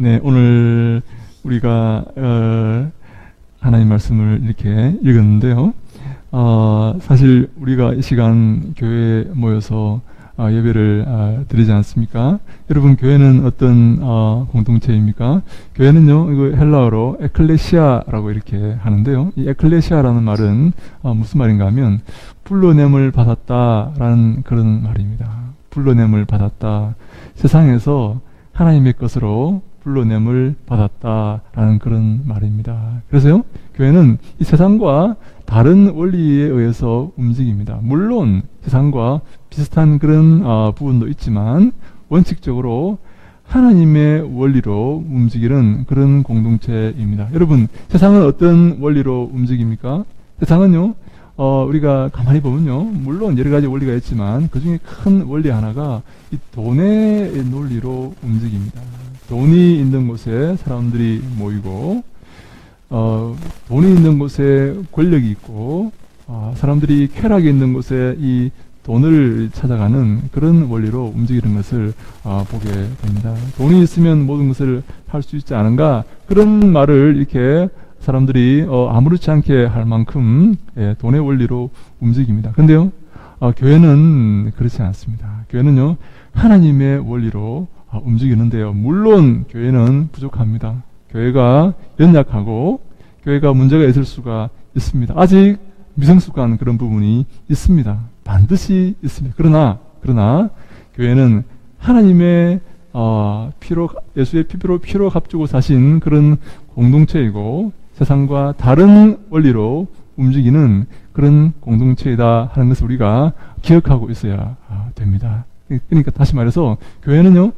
네, 오늘 우리가 어, 하나님 말씀을 이렇게 읽었는데요. 어, 사실 우리가 이 시간 교회에 모여서 어, 예배를 어, 드리지 않습니까? 여러분 교회는 어떤 어, 공동체입니까? 교회는요, 이거 헬라어로 에클레시아라고 이렇게 하는데요. 이 에클레시아라는 말은 어, 무슨 말인가 하면 불러냄을 받았다라는 그런 말입니다. 불러냄을 받았다. 세상에서 하나님의 것으로 불러냄을 받았다라는 그런 말입니다. 그래서요, 교회는 이 세상과 다른 원리에 의해서 움직입니다. 물론 세상과 비슷한 그런 어, 부분도 있지만 원칙적으로 하나님의 원리로 움직이는 그런 공동체입니다. 여러분, 세상은 어떤 원리로 움직입니까? 세상은요, 어, 우리가 가만히 보면요, 물론 여러 가지 원리가 있지만 그 중에 큰 원리 하나가 이 돈의 논리로 움직입니다. 돈이 있는 곳에 사람들이 모이고, 어, 돈이 있는 곳에 권력이 있고, 어, 사람들이 쾌락이 있는 곳에 이 돈을 찾아가는 그런 원리로 움직이는 것을 어, 보게 됩니다. 돈이 있으면 모든 것을 할 수 있지 않은가? 그런 말을 이렇게 사람들이 어, 아무렇지 않게 할 만큼 예, 돈의 원리로 움직입니다. 근데요, 어, 교회는 그렇지 않습니다. 교회는요, 하나님의 원리로 어, 움직이는데요. 물론 교회는 부족합니다. 교회가 연약하고 교회가 문제가 있을 수가 있습니다. 아직 미성숙한 그런 부분이 있습니다. 반드시 있습니다. 그러나 그러나 교회는 하나님의 어, 피로 예수의 피로 피로 값주고 사신 그런 공동체이고 세상과 다른 원리로 움직이는 그런 공동체이다 하는 것을 우리가 기억하고 있어야 아, 됩니다. 그러니까 다시 말해서 교회는요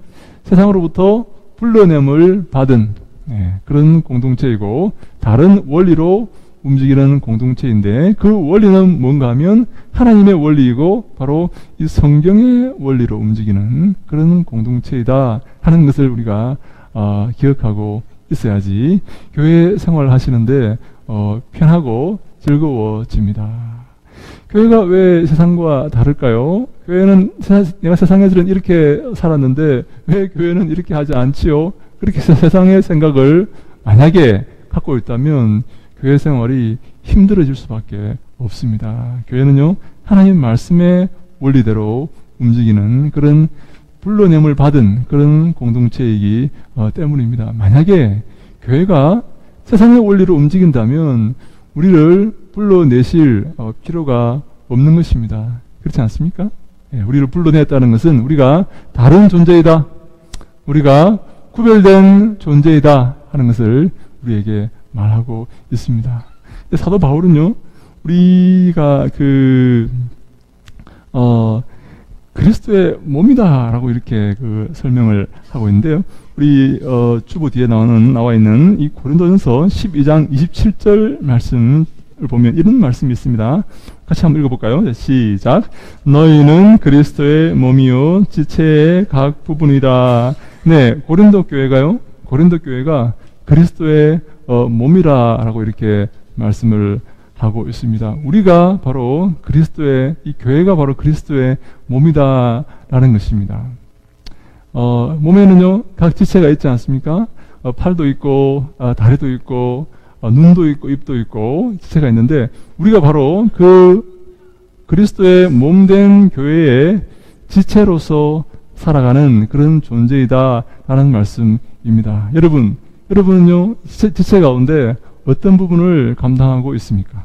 세상으로부터 불러냄을 받은 예, 그런 공동체이고 다른 원리로 움직이는 공동체인데 그 원리는 뭔가 하면 하나님의 원리이고 바로 이 성경의 원리로 움직이는 그런 공동체이다 하는 것을 우리가 어, 기억하고 있어야지 교회 생활 하시는데 어, 편하고 즐거워집니다. 교회가 왜 세상과 다를까요? 교회는 내가 세상에서는 이렇게 살았는데 왜 교회는 이렇게 하지 않지요? 그렇게 세상의 생각을 만약에 갖고 있다면 교회 생활이 힘들어질 수밖에 없습니다. 교회는요, 하나님 말씀의 원리대로 움직이는 그런 불러냄을 받은 그런 공동체이기 어, 때문입니다. 만약에 교회가 세상의 원리로 움직인다면 우리를 불러내실 어, 필요가 없는 것입니다. 그렇지 않습니까? 예, 우리를 불러냈다는 것은 우리가 다른 존재이다. 우리가 구별된 존재이다 하는 것을 우리에게 말하고 있습니다. 사도 바울은요, 우리가 그, 어, 그리스도의 몸이다라고 이렇게 그 설명을 하고 있는데요. 우리 어, 주보 뒤에 나오는 나와 있는 이 고린도전서 12장 27절 말씀을 보면 이런 말씀이 있습니다. 같이 한번 읽어볼까요? 네, 시작. 너희는 그리스도의 몸이요 지체의 각 부분이다. 네, 고린도 교회가요. 고린도 교회가 그리스도의 어, 몸이라라고 이렇게 말씀을 하고 있습니다. 우리가 바로 그리스도의 이 교회가 바로 그리스도의 몸이다라는 것입니다. 어, 몸에는요 각 지체가 있지 않습니까? 어, 팔도 있고 아, 다리도 있고 어, 눈도 있고 입도 있고 지체가 있는데 우리가 바로 그 그리스도의 몸된 교회의 지체로서 살아가는 그런 존재이다라는 말씀입니다. 여러분, 여러분은요 지체, 지체 가운데 어떤 부분을 감당하고 있습니까?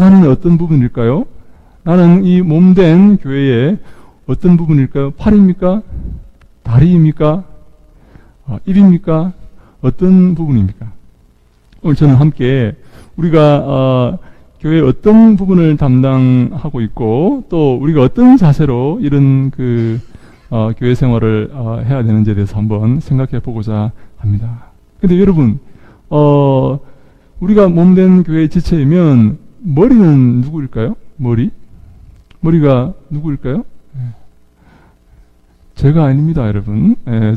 나는 어떤 부분일까요? 나는 이 몸된 교회의 어떤 부분일까요? 팔입니까? 다리입니까? 어, 입입니까? 어떤 부분입니까? 오늘 저는 함께 우리가 어, 교회 어떤 부분을 담당하고 있고 또 우리가 어떤 자세로 이런 그 어, 교회 생활을 어, 해야 되는지에 대해서 한번 생각해 보고자 합니다. 근데 여러분, 어, 우리가 몸된 교회의 지체이면 머리는 누구일까요? 머리? 머리가 누구일까요? 제가 아닙니다, 여러분. 예,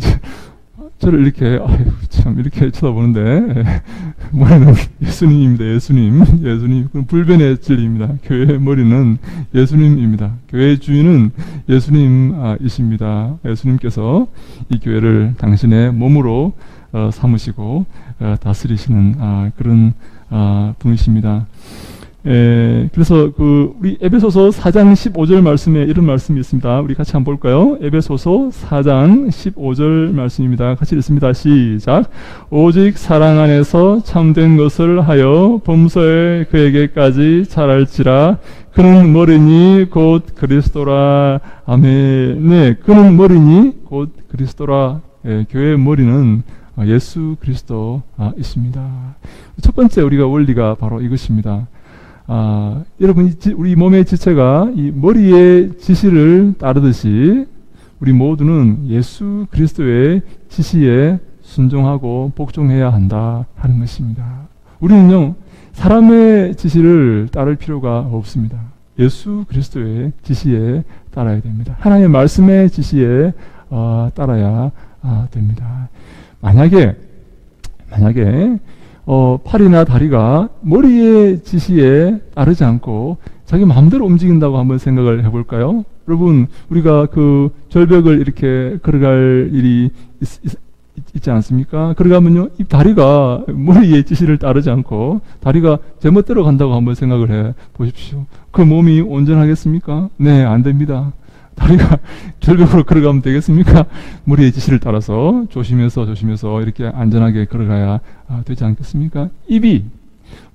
저, 를 이렇게, 아유, 참, 이렇게 쳐다보는데, 예, 머리는 예수님입니다. 예수님, 예수님. 그건 불변의 진리입니다. 교회의 머리는 예수님입니다. 교회의 주인은 예수님이십니다. 예수님께서 이 교회를 당신의 몸으로 어, 삼으시고 어, 다스리시는 아, 그런 아, 분이십니다. 에, 그래서 그 우리 에베소서 4장 15절 말씀에 이런 말씀이 있습니다. 우리 같이 한번 볼까요? 에베소서 4장 15절 말씀입니다. 같이 읽습니다. 시작. 오직 사랑 안에서 참된 것을 하여 범서에 그에게까지 잘할지라 그는 머리니 곧 그리스도라. 아멘. 네, 그는 머리니 곧 그리스도라. 예, 교회의 머리는 예수 그리스도 아, 있습니다. 첫 번째 우리가 원리가 바로 이것입니다. 아, 여러분, 우리 몸의 지체가 이 머리의 지시를 따르듯이 우리 모두는 예수 그리스도의 지시에 순종하고 복종해야 한다 하는 것입니다. 우리는요, 사람의 지시를 따를 필요가 없습니다. 예수 그리스도의 지시에 따라야 됩니다. 하나님의 말씀의 지시에 어, 따라야 아, 됩니다. 만약에 만약에 어, 팔이나 다리가 머리의 지시에 따르지 않고 자기 마음대로 움직인다고 한번 생각을 해볼까요? 여러분, 우리가 그 절벽을 이렇게 걸어갈 일이 있, 있, 있지 않습니까? 그러가면요, 이 다리가 머리의 지시를 따르지 않고 다리가 제멋대로 간다고 한번 생각을 해 보십시오. 그 몸이 온전하겠습니까? 네, 안 됩니다. 다리가 절벽으로 걸어가면 되겠습니까? 무리의 지시를 따라서 조심해서 조심해서 이렇게 안전하게 걸어가야 아, 되지 않겠습니까? 입이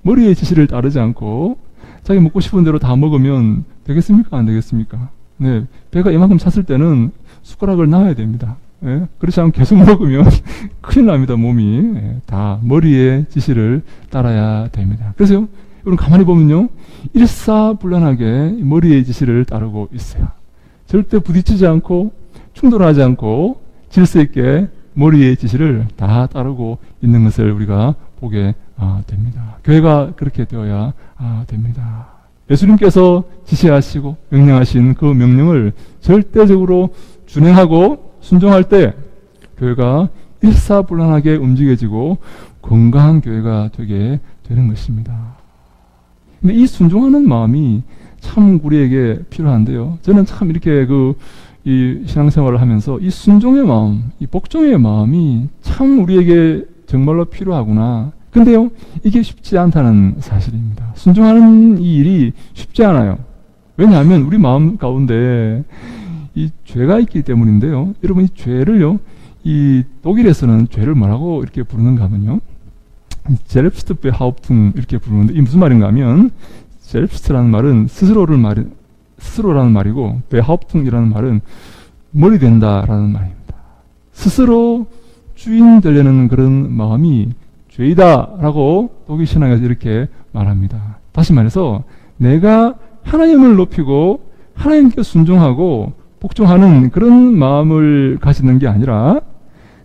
머리의 지시를 따르지 않고 자기 먹고 싶은 대로 다 먹으면 되겠습니까? 안 되겠습니까? 네, 배가 이만큼 찼을 때는 숟가락을 놔야 됩니다. 예? 그렇지 않으면 계속 먹으면 큰일 납니다, 몸이. 예, 다 머리의 지시를 따라야 됩니다. 그래서요, 여러분 가만히 보면요, 일사불란하게 머리의 지시를 따르고 있어요. 절대 부딪히지 않고 충돌하지 않고 질서 있게 머리의 지시를 다 따르고 있는 것을 우리가 보게 아, 됩니다. 교회가 그렇게 되어야 아, 됩니다. 예수님께서 지시하시고 명령하신 그 명령을 절대적으로 준행하고 순종할 때 교회가 일사불란하게 움직여지고 건강한 교회가 되게 되는 것입니다. 근데 이 순종하는 마음이 참 우리에게 필요한데요. 저는 참 이렇게 그, 이 신앙생활을 하면서 이 순종의 마음, 이 복종의 마음이 참 우리에게 정말로 필요하구나. 근데요, 이게 쉽지 않다는 사실입니다. 순종하는 이 일이 쉽지 않아요. 왜냐하면 우리 마음 가운데 이 죄가 있기 때문인데요. 여러분, 이 죄를요, 이 독일에서는 죄를 뭐라고 이렇게 부르는가 하면요. 제렙스트베 하우퉁 이렇게 부르는데 이 무슨 말인가 하면 셀프스라는 말은 스스로를 말 스스로라는 말이고 베하uptung이라는 말은 머리 된다라는 말입니다. 스스로 주인 되려는 그런 마음이 죄이다라고 독일 신앙에서 이렇게 말합니다. 다시 말해서 내가 하나님을 높이고 하나님께 순종하고 복종하는 그런 마음을 가지는 게 아니라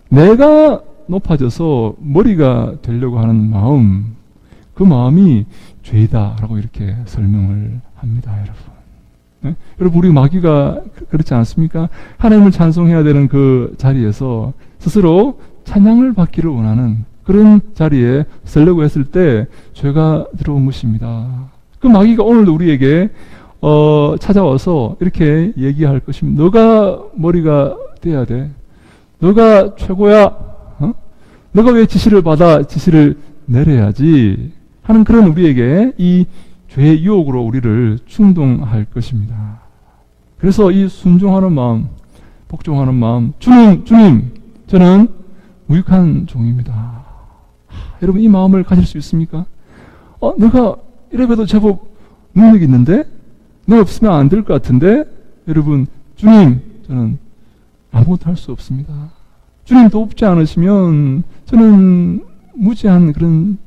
내가 높아져서 머리가 되려고 하는 마음, 그 마음이 죄다라고 이렇게 설명을 합니다, 여러분. 네? 여러분, 우리 마귀가 그, 그렇지 않습니까? 하나님을 찬송해야 되는 그 자리에서 스스로 찬양을 받기를 원하는 그런 자리에 설려고 했을 때 죄가 들어온 것입니다. 그 마귀가 오늘도 우리에게 어, 찾아와서 이렇게 얘기할 것입니다. 너가 머리가 돼야 돼. 너가 최고야. 어? 너가 왜 지시를 받아 지시를 내려야지. 하는 그런 우리에게 이 죄의 유혹으로 우리를 충동할 것입니다. 그래서 이 순종하는 마음, 복종하는 마음, 주님, 주님, 저는 무익한 종입니다. 하, 여러분 이 마음을 가질 수 있습니까? 어, 내가 이래봬도 제법 능력 있는데 내가 없으면 안 될 것 같은데 여러분 주님 저는 아무것도 할 수 없습니다. 주님 돕지 않으시면 저는 무지한 그런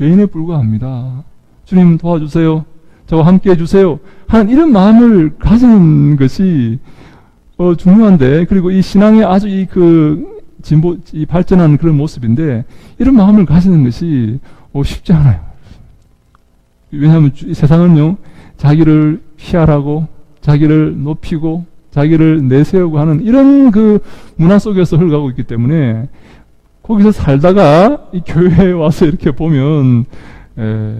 죄인에 불과합니다. 주님 도와주세요. 저와 함께 해주세요. 하는 이런 마음을 가지는 것이 어, 중요한데 그리고 이 신앙의 아주 이 그 진보 이 발전하는 그런 모습인데 이런 마음을 가지는 것이 어, 쉽지 않아요. 왜냐하면 세상은요 자기를 피하라고 자기를 높이고 자기를 내세우고 하는 이런 그 문화 속에서 흘러가고 있기 때문에 거기서 살다가 이 교회에 와서 이렇게 보면 에,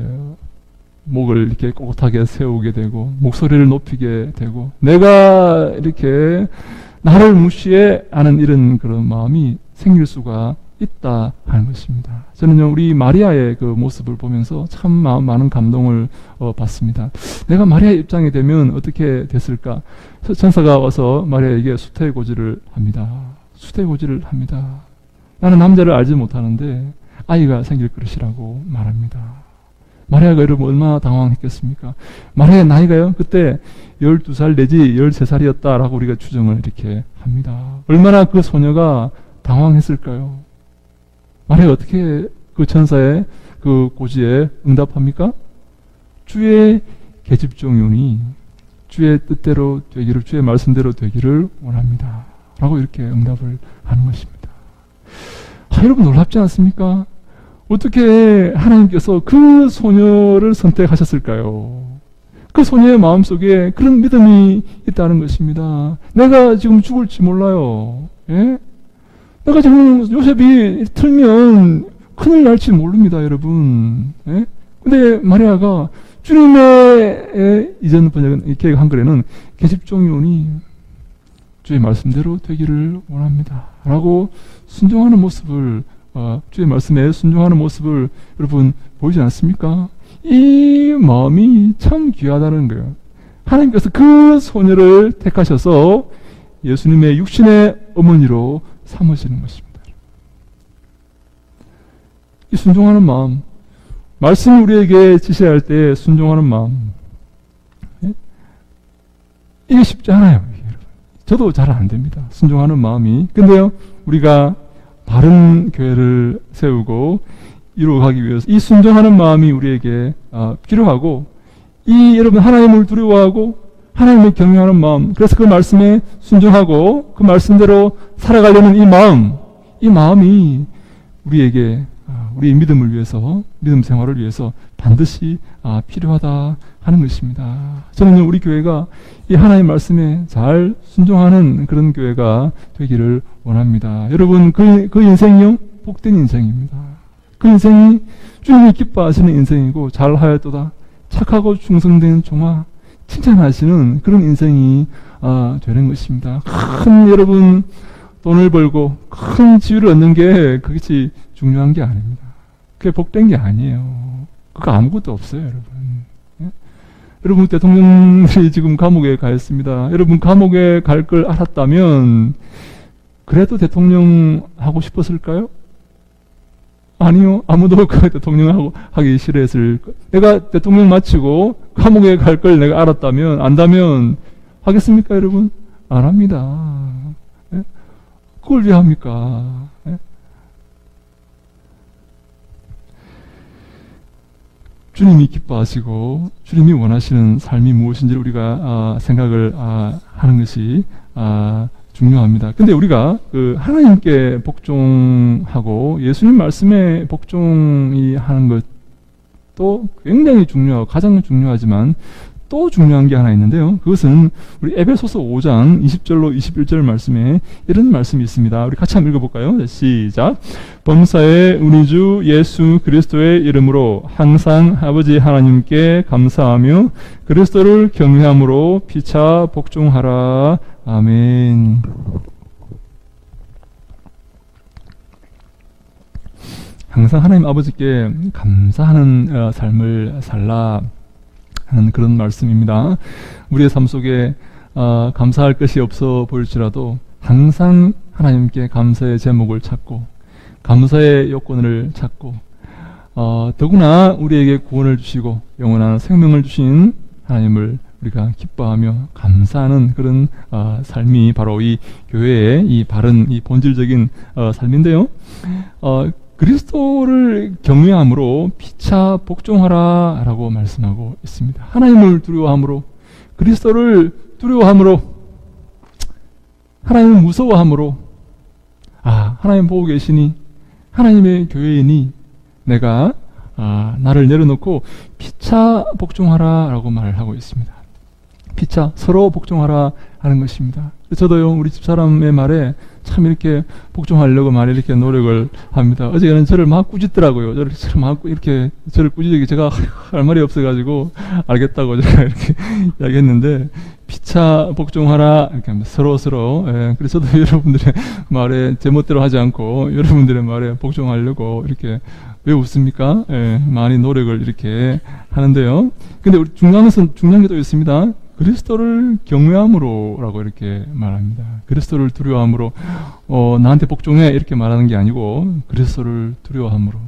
목을 이렇게 꼿하게 세우게 되고 목소리를 높이게 되고 내가 이렇게 나를 무시해 하는 이런 그런 마음이 생길 수가 있다 하는 것입니다. 저는요 우리 마리아의 그 모습을 보면서 참 마- 많은 감동을 어, 받습니다. 내가 마리아 입장이 되면 어떻게 됐을까? 천사가 와서 마리아에게 수태고지를 합니다. 수태고지를 합니다. 나는 남자를 알지 못하는데 아이가 생길 것이라고 말합니다. 마리아가 여러분 얼마나 당황했겠습니까? 마리아의 나이가요? 그때 12살 내지 13살이었다라고 우리가 추정을 이렇게 합니다. 얼마나 그 소녀가 당황했을까요? 마리아가 어떻게 그 천사의 그 고지에 응답합니까? 주의 계집종윤이 주의 뜻대로 되기를, 주의 말씀대로 되기를 원합니다. 라고 이렇게 응답을 하는 것입니다. 아, 여러분 놀랍지 않습니까? 어떻게 하나님께서 그 소녀를 선택하셨을까요? 그 소녀의 마음속에 그런 믿음이 있다는 것입니다. 내가 지금 죽을지 몰라요. 예? 내가 지금 요셉이 틀면 큰일 날지 모릅니다, 여러분. 예? 근데 마리아가 주님의 예, 이전 번역은 이렇게 한글에는 계집종이 오니 주의 말씀대로 되기를 원합니다. 라고 순종하는 모습을 어, 주의 말씀에 순종하는 모습을 여러분 보이지 않습니까? 이 마음이 참 귀하다는 거예요. 하나님께서 그 소녀를 택하셔서 예수님의 육신의 어머니로 삼으시는 것입니다. 이 순종하는 마음, 말씀 우리에게 지시할 때 순종하는 마음, 예? 이게 쉽지 않아요. 저도 잘 안 됩니다. 순종하는 마음이. 근데요, 우리가 바른 교회를 세우고 이루어가기 위해서 이 순종하는 마음이 우리에게 아, 필요하고 이 여러분 하나님을 두려워하고 하나님을 경외하는 마음 그래서 그 말씀에 순종하고 그 말씀대로 살아가려는 이 마음 이 마음이 우리에게 아, 우리의 믿음을 위해서 믿음 생활을 위해서 반드시 아, 필요하다 하는 것입니다. 저는 우리 교회가 이 하나님 말씀에 잘 순종하는 그런 교회가 되기를 원합니다. 여러분 그, 그 인생이요 복된 인생입니다. 그 인생이 주님이 기뻐하시는 인생이고 잘하였도다 착하고 충성된 종아 칭찬하시는 그런 인생이 아, 되는 것입니다. 큰 여러분 돈을 벌고 큰 지위를 얻는 게 그것이 중요한 게 아닙니다. 그게 복된 게 아니에요. 그거 아무것도 없어요, 여러분. 예? 여러분 대통령들이 지금 감옥에 가 있습니다. 여러분 감옥에 갈 걸 알았다면 그래도 대통령 하고 싶었을까요? 아니요. 아무도 그 대통령 하고 하기 싫어했을 거. 내가 대통령 마치고 감옥에 갈 걸 내가 알았다면 안다면 하겠습니까, 여러분? 안 합니다. 예? 그걸 왜 합니까? 예? 주님이 기뻐하시고 주님이 원하시는 삶이 무엇인지 우리가 아, 생각을 아, 하는 것이 아, 중요합니다. 근데 우리가 그 하나님께 복종하고 예수님 말씀에 복종이 하는 것도 굉장히 중요하고 가장 중요하지만 또 중요한 게 하나 있는데요. 그것은 우리 에베소서 5장 20절로 21절 말씀에 이런 말씀이 있습니다. 우리 같이 한번 읽어볼까요? 네, 시작. 범사에 우리 주 예수 그리스도의 이름으로 항상 아버지 하나님께 감사하며 그리스도를 경외함으로 피차 복종하라. 아멘. 항상 하나님 아버지께 감사하는 어, 삶을 살라 하는 그런 말씀입니다. 우리의 삶 속에 어, 감사할 것이 없어 보일지라도 항상 하나님께 감사의 제목을 찾고 감사의 요건을 찾고 어, 더구나 우리에게 구원을 주시고 영원한 생명을 주신 하나님을 우리가 기뻐하며 감사하는 그런 어, 삶이 바로 이 교회의 이 바른 이 본질적인 어, 삶인데요. 어, 그리스도를 경외함으로 피차 복종하라 라고 말씀하고 있습니다. 하나님을 두려워함으로 그리스도를 두려워함으로 하나님을 무서워함으로 아 하나님 보고 계시니 하나님의 교회이니 내가 아, 나를 내려놓고 피차 복종하라 라고 말을 하고 있습니다. 피차 서로 복종하라 하는 것입니다. 저도요 우리 집 사람의 말에 참 이렇게 복종하려고 말에 이렇게 노력을 합니다. 어제는 저를 막 꾸짖더라고요. 저를 막 꾸- 이렇게 저를 꾸짖기 제가 할 말이 없어가지고 알겠다고 제가 이렇게 이야기했는데 피차 복종하라 이렇게 합니다. 서로 서로. 예, 그래서 저도 여러분들의 말에 제멋대로 하지 않고 여러분들의 말에 복종하려고 이렇게 왜 웃습니까? 예, 많이 노력을 이렇게 하는데요. 근데 우리 중요한 것은 중요한 게 또 있습니다. 그리스도를 경외함으로라고 이렇게 말합니다. 그리스도를 두려워함으로 어, 나한테 복종해 이렇게 말하는 게 아니고 그리스도를 두려워함으로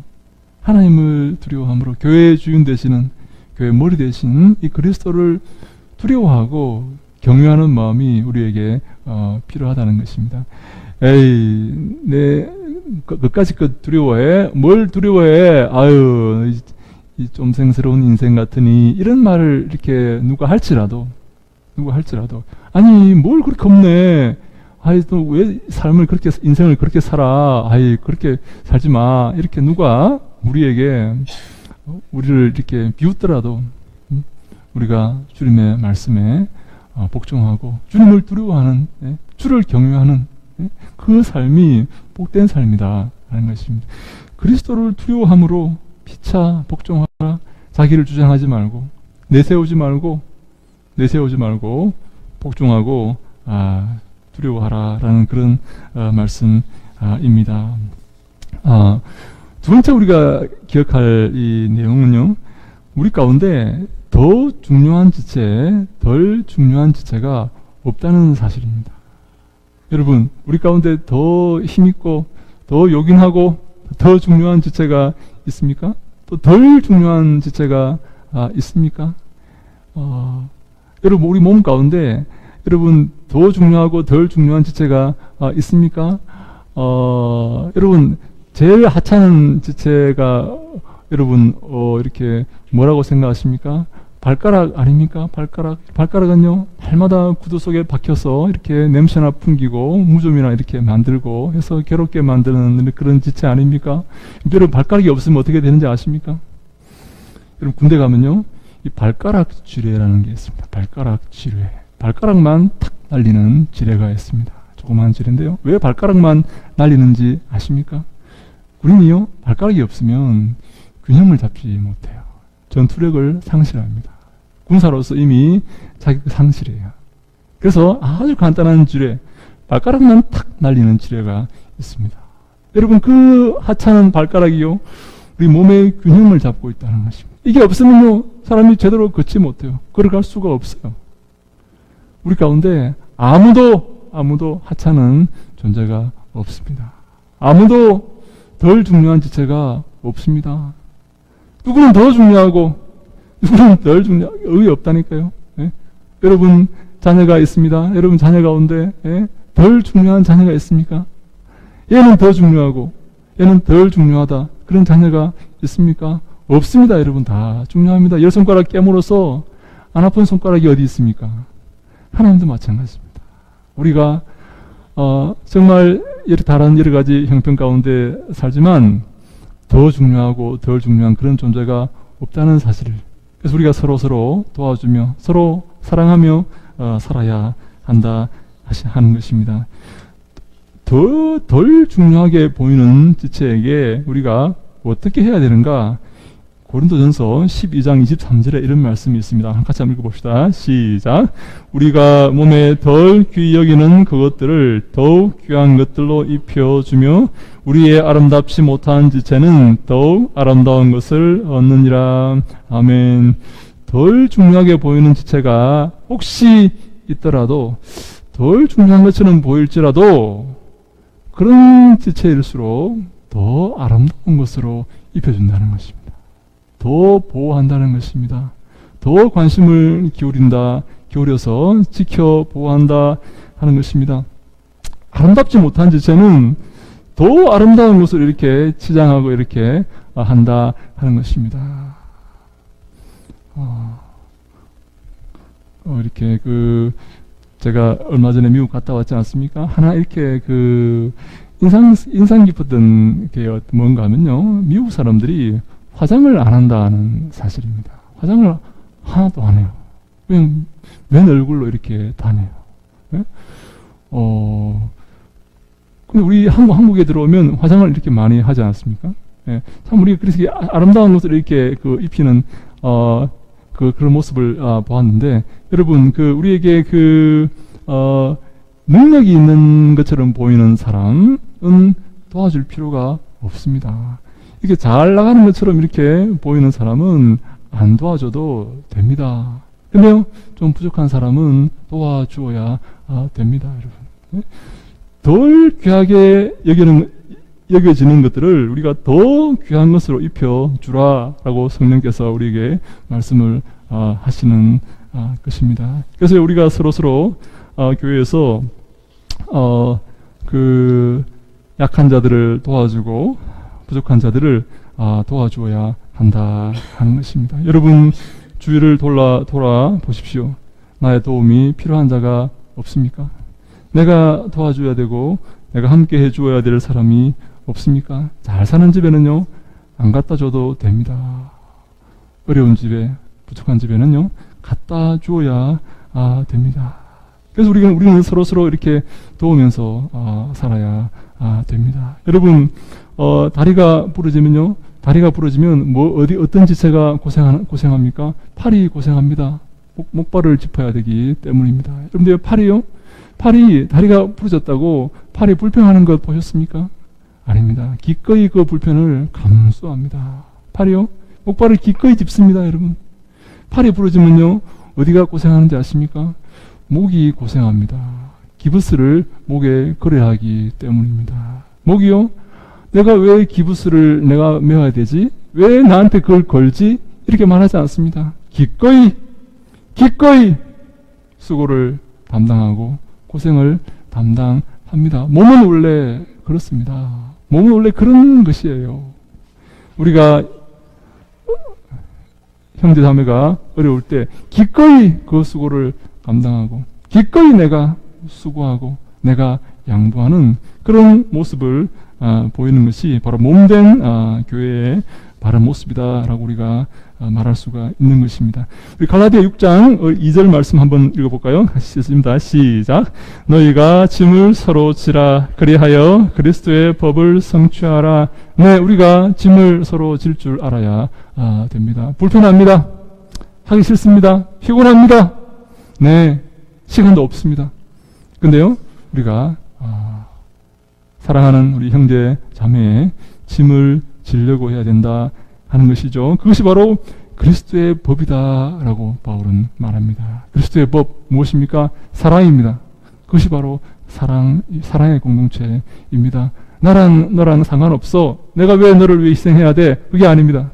하나님을 두려워함으로 교회의 주인 되시는 교회 머리 되신 이 그리스도를 두려워하고 경외하는 마음이 우리에게 어, 필요하다는 것입니다. 에이, 내 그- 그까짓 것 두려워해? 뭘 두려워해? 아유, 이, 이 좀생스러운 인생 같으니 이런 말을 이렇게 누가 할지라도 누가 할지라도 아니 뭘 그렇게 겁내? 아이 또 왜 삶을 그렇게 인생을 그렇게 살아? 아이 그렇게 살지 마. 이렇게 누가 우리에게 어, 우리를 이렇게 비웃더라도 음, 우리가 주님의 말씀에 어, 복종하고 주님을 두려워하는 예, 주를 경외하는 예, 그 삶이 복된 삶이다 하는 것입니다. 그리스도를 두려워함으로 피차 복종하라. 자기를 주장하지 말고 내세우지 말고 내세우지 말고 복종하고 아, 두려워하라라는 그런 어, 말씀입니다. 아, 두 번째 우리가 기억할 이 내용은요. 우리 가운데 더 중요한 지체, 덜 중요한 지체가 없다는 사실입니다. 여러분, 우리 가운데 더 힘있고, 더 요긴하고, 더 중요한 지체가 있습니까? 또 덜 중요한 지체가 아, 있습니까? 어, 여러분, 우리 몸 가운데 여러분 더 중요하고 덜 중요한 지체가 아, 있습니까? 어, 여러분 제일 하찮은 지체가 여러분 어, 이렇게 뭐라고 생각하십니까? 발가락 아닙니까? 발가락 발가락은요 날마다 구두 속에 박혀서 이렇게 냄새나 풍기고 무좀이나 이렇게 만들고 해서 괴롭게 만드는 그런 지체 아닙니까? 여러분 발가락이 없으면 어떻게 되는지 아십니까? 여러분 군대 가면요 이 발가락 지뢰라는 게 있습니다. 발가락 지뢰. 발가락만 탁 날리는 지뢰가 있습니다. 조그마한 지뢰인데요. 왜 발가락만 날리는지 아십니까? 군인이요 발가락이 없으면 균형을 잡지 못해요. 전투력을 상실합니다. 군사로서 이미 자격 상실해요. 그래서 아주 간단한 지뢰, 발가락만 탁 날리는 지뢰가 있습니다. 여러분 그 하찮은 발가락이요 우리 몸의 균형을 잡고 있다는 것입니다. 이게 없으면요 사람이 제대로 걷지 못해요. 걸어갈 수가 없어요. 우리 가운데 아무도 아무도 하찮은 존재가 없습니다. 아무도 덜 중요한 지체가 없습니다. 누구는 더 중요하고 누구는 덜 중요하고 의의 없다니까요. 예? 여러분 자녀가 있습니다. 여러분 자녀 가운데 예? 덜 중요한 자녀가 있습니까? 얘는 더 중요하고 얘는 덜 중요하다. 그런 자녀가 있습니까? 없습니다. 여러분 다 중요합니다. 열 손가락 깨물어서 안 아픈 손가락이 어디 있습니까? 하나님도 마찬가지입니다. 우리가 어, 정말 여러 다른 여러 가지 형편 가운데 살지만 더 중요하고 덜 중요한 그런 존재가 없다는 사실을 그래서 우리가 서로 서로 도와주며 서로 사랑하며 어, 살아야 한다 하시- 하는 것입니다. 더 덜 중요하게 보이는 지체에게 우리가 어떻게 해야 되는가? 고린도전서 12장 23절에 이런 말씀이 있습니다. 같이 한번 읽어봅시다. 시작. 우리가 몸에 덜 귀히 여기는 그것들을 더욱 귀한 것들로 입혀주며 우리의 아름답지 못한 지체는 더욱 아름다운 것을 얻느니라. 아멘. 덜 중요하게 보이는 지체가 혹시 있더라도 덜 중요한 것처럼 보일지라도 그런 지체일수록 더 아름다운 것으로 입혀준다는 것입니다. 더 보호한다는 것입니다. 더 관심을 기울인다, 기울여서 지켜 보호한다 하는 것입니다. 아름답지 못한 지체는 더 아름다운 것을 이렇게 치장하고 이렇게 한다 하는 것입니다. 어, 어, 이렇게 그 제가 얼마 전에 미국 갔다 왔지 않습니까? 하나 이렇게 그 인상 인상 깊었던 게 뭔가 하면요. 미국 사람들이 화장을 안 한다는 사실입니다. 화장을 하나도 안 해요. 그냥 맨 얼굴로 이렇게 다녀요. 예? 어, 근데 우리 한국, 한국에 들어오면 화장을 이렇게 많이 하지 않습니까? 예. 참 우리 그래서 아- 아름다운 옷을 이렇게 그 입히는 어, 그 그런 모습을 아, 보았는데 여러분 그 우리에게 그 어, 능력이 있는 것처럼 보이는 사람은 도와줄 필요가 없습니다. 이렇게 잘 나가는 것처럼 이렇게 보이는 사람은 안 도와줘도 됩니다. 근데요, 좀 부족한 사람은 도와주어야 아, 됩니다, 여러분. 예? 덜 귀하게 여기는, 여겨지는 것들을 우리가 더 귀한 것으로 입혀주라라고 성령께서 우리에게 말씀을 아, 하시는 아, 것입니다. 그래서 우리가 서로서로 어, 교회에서 어, 그 약한 자들을 도와주고 부족한 자들을 아, 도와주어야 한다 하는 것입니다. 여러분 주위를 돌아 돌아 보십시오. 나의 도움이 필요한 자가 없습니까? 내가 도와줘야 되고 내가 함께 해주어야 될 사람이 없습니까? 잘 사는 집에는요 안 갖다 줘도 됩니다. 어려운 집에 부족한 집에는요 갖다 주어야 아, 됩니다. 그래서 우리가 우리는 서로 서로 이렇게 도우면서 아, 살아야 아, 됩니다. 여러분 어, 다리가 부러지면요 다리가 부러지면 뭐 어디 어떤 지체가 고생 고생합니까? 팔이 고생합니다. 목, 목발을 짚어야 되기 때문입니다. 여러분들 팔이요? 팔이 다리가 부러졌다고 팔이 불편하는 것 보셨습니까? 아닙니다. 기꺼이 그 불편을 감수합니다. 팔이요? 목발을 기꺼이 짚습니다, 여러분. 팔이 부러지면요 어디가 고생하는지 아십니까? 목이 고생합니다. 기부스를 목에 걸어야 하기 때문입니다. 목이요? 내가 왜 기부스를 내가 메워야 되지? 왜 나한테 그걸 걸지? 이렇게 말하지 않습니다. 기꺼이, 기꺼이 수고를 담당하고 고생을 담당합니다. 몸은 원래 그렇습니다. 몸은 원래 그런 것이에요. 우리가 형제 자매가 어려울 때 기꺼이 그 수고를 감당하고 기꺼이 내가 수고하고 내가 양보하는 그런 모습을 아, 보이는 것이 바로 몸된 아, 교회의 바른 모습이다라고 우리가 아, 말할 수가 있는 것입니다. 우리 갈라디아 6장 2절 말씀 한번 읽어볼까요? 같이 읽습니다. 시작. 너희가 짐을 서로 지라 그리하여 그리스도의 법을 성취하라. 네, 우리가 짐을 서로 질 줄 알아야 아, 됩니다. 불편합니다. 하기 싫습니다. 피곤합니다. 네, 시간도 없습니다. 근데요, 우리가 아, 사랑하는 우리 형제 자매의 짐을 지려고 해야 된다 하는 것이죠. 그것이 바로 그리스도의 법이다라고 바울은 말합니다. 그리스도의 법 무엇입니까? 사랑입니다. 그것이 바로 사랑 사랑의 공동체입니다. 나랑 너랑 상관없어. 내가 왜 너를 위해 희생해야 돼? 그게 아닙니다.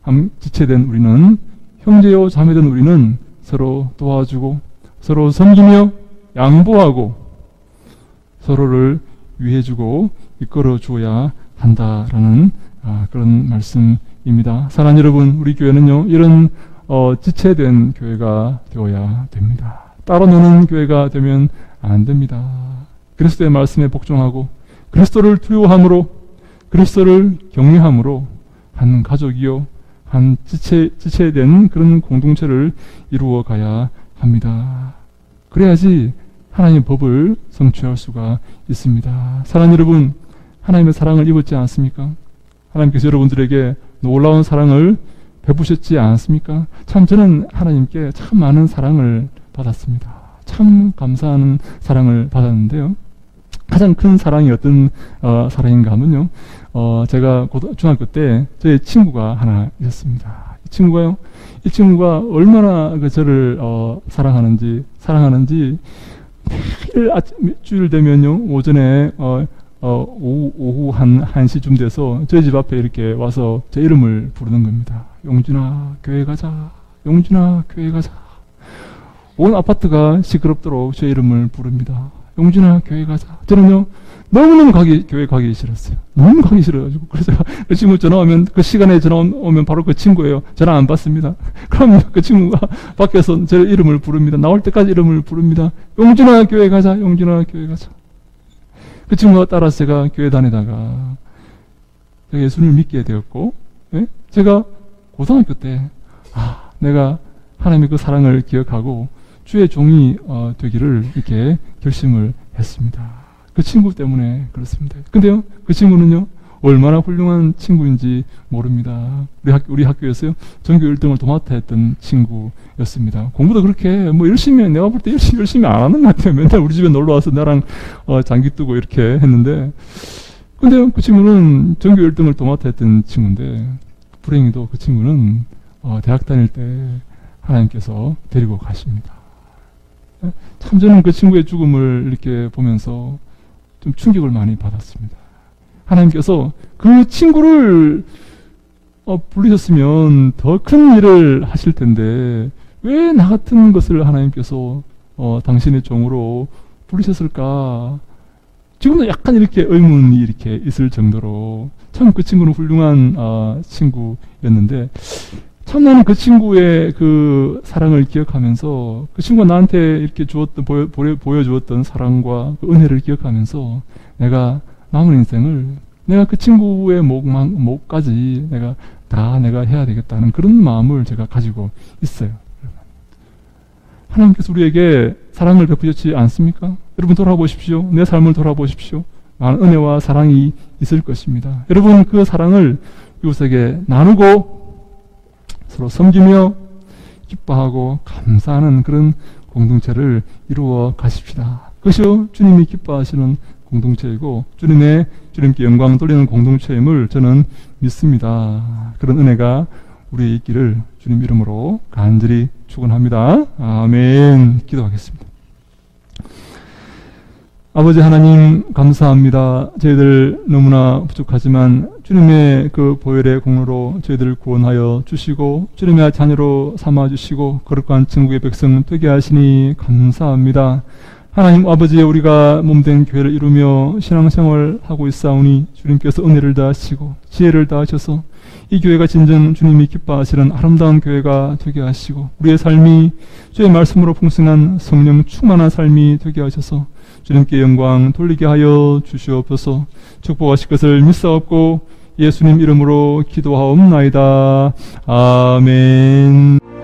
함 지체된 우리는 형제요 자매된 우리는 서로 도와주고 서로 섬기며 양보하고 서로를 위해주고 이끌어 주어야 한다라는 아, 그런 말씀입니다. 사랑 여러분, 우리 교회는요 이런 어, 지체된 교회가 되어야 됩니다. 따로 노는 교회가 되면 안 됩니다. 그리스도의 말씀에 복종하고 그리스도를 두려워함으로 그리스도를 경외함으로 한 가족이요 한 지체 지체된 그런 공동체를 이루어 가야 합니다. 그래야지 하나님의 법을 성취할 수가 있습니다. 사랑 여러분, 하나님의 사랑을 입었지 않습니까? 하나님께서 여러분들에게 놀라운 사랑을 베푸셨지 않습니까? 참 저는 하나님께 참 많은 사랑을 받았습니다. 참 감사하는 사랑을 받았는데요. 가장 큰 사랑이 어떤 어, 사랑인가 하면요. 어, 제가 고등, 중학교 때 저의 친구가 하나 있었습니다. 이 친구가요. 이 친구가 얼마나 그 저를 어, 사랑하는지 사랑하는지 매일 아침 주일 되면요 오전에 어, 어, 오후, 오후 한 1시쯤 돼서 저희 집 앞에 이렇게 와서 제 이름을 부르는 겁니다. 용준아, 교회 가자. 용준아, 교회 가자. 온 아파트가 시끄럽도록 제 이름을 부릅니다. 용준아, 교회 가자. 저는요, 너무너무 가기, 교회 가기 싫었어요. 너무 가기 싫어가지고. 그래서 그 친구 전화 오면, 그 시간에 전화 오면 바로 그 친구예요. 전화 안 받습니다. 그럼 그 친구가 밖에서 제 이름을 부릅니다. 나올 때까지 이름을 부릅니다. 용준아, 교회 가자. 용준아, 교회 가자. 그 친구가 따라서 제가 교회 다니다가 예수님을 믿게 되었고, 예? 제가 고등학교 때, 아, 내가 하나님의 그 사랑을 기억하고 주의 종이 어, 되기를 이렇게 결심을 했습니다. 그 친구 때문에 그렇습니다. 근데요, 그 친구는요, 얼마나 훌륭한 친구인지 모릅니다. 우리 학, 우리 학교에서요, 전교 1등을 도맡아 했던 친구였습니다. 공부도 그렇게 뭐 열심히, 해. 내가 볼 때 열심히, 열심히 안 하는 것 같아요. 맨날 우리 집에 놀러 와서 나랑 어, 장기 뜨고 이렇게 했는데, 근데 그 친구는 전교 1등을 도맡아 했던 친구인데, 불행히도 그 친구는 어, 대학 다닐 때 하나님께서 데리고 가십니다. 참 저는 그 친구의 죽음을 이렇게 보면서 좀 충격을 많이 받았습니다. 하나님께서 그 친구를 어, 부르셨으면 더 큰 일을 하실 텐데 왜 나 같은 것을 하나님께서 어, 당신의 종으로 부르셨을까? 지금도 약간 이렇게 의문이 이렇게 있을 정도로 참 그 친구는 훌륭한 어, 친구였는데 참 나는 그 친구의 그 사랑을 기억하면서 그 친구가 나한테 이렇게 주었던 보여, 보여, 보여 주었던 사랑과 그 은혜를 기억하면서 내가 남은 인생을 내가 그 친구의 목만, 목까지 내가 다 내가 해야 되겠다는 그런 마음을 제가 가지고 있어요. 하나님께서 우리에게 사랑을 베푸셨지 않습니까? 여러분 돌아보십시오. 내 삶을 돌아보십시오. 많은 은혜와 사랑이 있을 것입니다. 여러분 그 사랑을 이웃에게 나누고 서로 섬기며 기뻐하고 감사하는 그런 공동체를 이루어 가십시다. 그것이 주님이 기뻐하시는 공동체이고 주님의 주님께 영광 돌리는 공동체임을 저는 믿습니다. 그런 은혜가 우리의 있기를 주님 이름으로 간절히 축원합니다. 아멘. 기도하겠습니다. 아버지 하나님 감사합니다. 저희들 너무나 부족하지만 주님의 그 보혈의 공로로 저희들을 구원하여 주시고 주님의 자녀로 삼아 주시고 거룩한 천국의 백성 되게 하시니 감사합니다. 하나님 아버지 우리가 몸된 교회를 이루며 신앙생활 하고 있사오니 주님께서 은혜를 다하시고 지혜를 다하셔서 이 교회가 진정 주님이 기뻐하시는 아름다운 교회가 되게 하시고 우리의 삶이 주의 말씀으로 풍성한 성령 충만한 삶이 되게 하셔서 주님께 영광 돌리게 하여 주시옵소서 축복하실 것을 믿사옵고 예수님 이름으로 기도하옵나이다. 아멘.